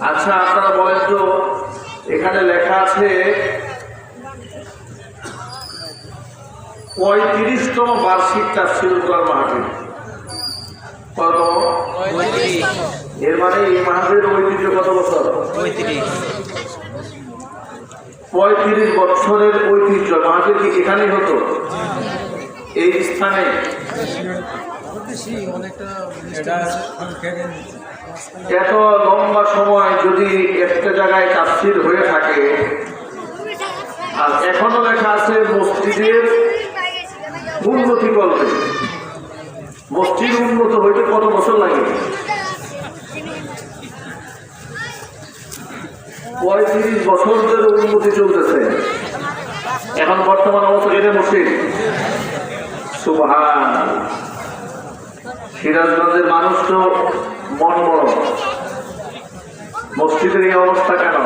আচ্ছা আপনারা বলেন তো এখানে লেখা আছে পঁয়ত্রিশতম বার্ষিক তাফসিল কোরআন মাহফিল কততম এর মানে এই মাহফিলের ঐতিহ্য কত বছর? পঁয়ত্রিশ। বছরের ঐতিহ্য মাহফিল কি এখানেই হতো? এই স্থানে? এত লম্বা সময় যদি একটা জায়গায় তাফসির হয়ে থাকে আর এখনও লেখা আছে মসজিদের উন্নতি করবে মসজিদ উন্নত হইতে কত বছর লাগে? পঁয়ত্রিশ বছর ধরে উন্নতি চলতেছে। এখন বর্তমান অবস্থা এটা মসজিদ। সুবহান সিরাজগঞ্জের মানুষ তো মন বড় মসজিদের এই অবস্থা কেন?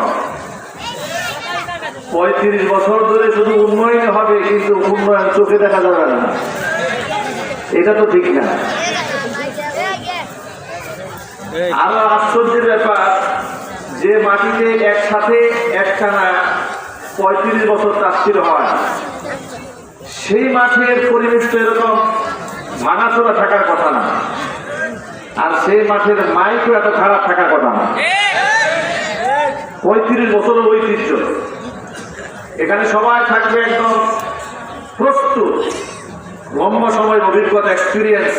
পঁয়ত্রিশ বছর ধরে শুধু উন্নয়ন হবে, কিন্তু উন্নয়ন চোখে দেখা যাবে না। এটা তো ঠিক না। আরও আশ্চর্যের ব্যাপার, যে মাটিতে একসাথে একখানা পঁয়ত্রিশ বছর তাস্তির হয়, সেই মাঠের পরিবেশ তো এরকম। ভাঙাচোরা থাকার কথা না। আর সেই মাঠের মাইকও এত খারাপ থাকার কথা না। পঁয়ত্রিশ বছরের ঐতিহ্য। এখানে সবাই থাকবে একদম প্রস্তুত। লম্বা সময় অভিজ্ঞতা এক্সপিরিয়েন্স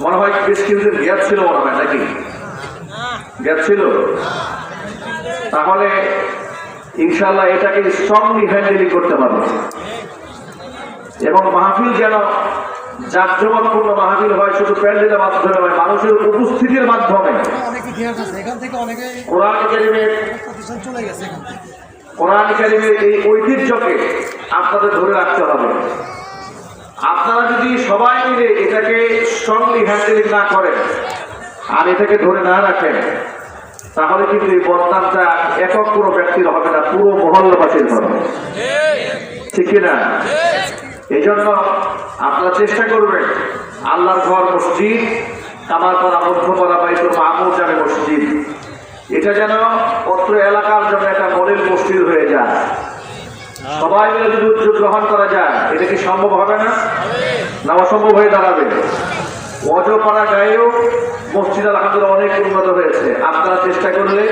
মনে হয় বেশ কিছুদিন গ্যাপ ছিল মনে হয়, নাকি? গ্যাপ ছিল? তাহলে ইনশাল্লাহ এটাকে স্ট্রংলি হ্যান্ডেলিং করতে পারবে। এবং মাহফিল যেন জাকজমকপূর্ণ মাহফিল হয় শুধু প্যান্ডেলের মাধ্যমে মানুষের উপস্থিতির কোরআন কোরআন এই ঐতিহ্যকে আপনাদের ধরে রাখতে হবে। আপনারা যদি সবাই মিলে এটাকে স্ট্রংলি হ্যান্ডেলিং না করেন আর এটাকে ধরে না রাখেন তাহলে কিন্তু এই বদনামটা একক কোনো ব্যক্তির হবে না পুরো মহল্লাবাসীর হবে। ঠিক কিনা এই জন্য আপনারা চেষ্টা করবেন আল্লাহর ঘর মসজিদ কামারপাড়া মধ্যপাড়া বাইতুল মাহমুদ জামে মসজিদ। এটা যেন অত্র এলাকার জন্য একটা মডেল মসজিদ হয়ে যায়। সবাই মিলে যদি উদ্যোগ গ্রহণ করা যায়, এটা কি সম্ভব হবে না? না, অসম্ভব হয়ে দাঁড়াবে। অজপাড়া গায়েও মসজিদ আলহামদুলিল্লাহ অনেক উন্নত হয়েছে। আপনারা চেষ্টা করলে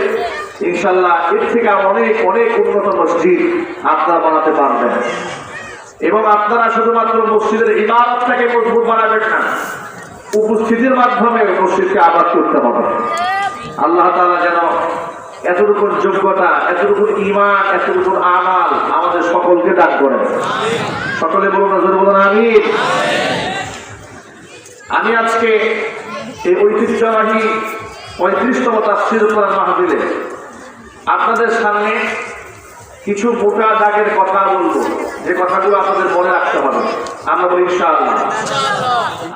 ইনশাল্লাহ এর থেকে অনেক অনেক উন্নত মসজিদ আপনারা বানাতে পারবেন। এবং আপনারা শুধুমাত্র মসজিদের ইমারতটাকে মজবুত বানাবেন না, উপস্থিতির মাধ্যমে মসজিদকে আবাদ করতে হবে। আল্লাহ তাআলা যেন এতটুকু যোগ্যতা এতটুকু ইমান এতটুকু আমাল আমাদের সকলকে দান করেন। সকলে বলুন নজর বলুন আমি আমি আজকে এই ঐতিহ্যবাহী পঁয়ত্রিশতম তাফসির কোরআন মাহফিলে আপনাদের সামনে কিছু মোটা দাগের কথা বলব। যে কথাগুলো আপনাদের মনে রাখতে হবে। আমরা বলি ইনশাআল্লাহ।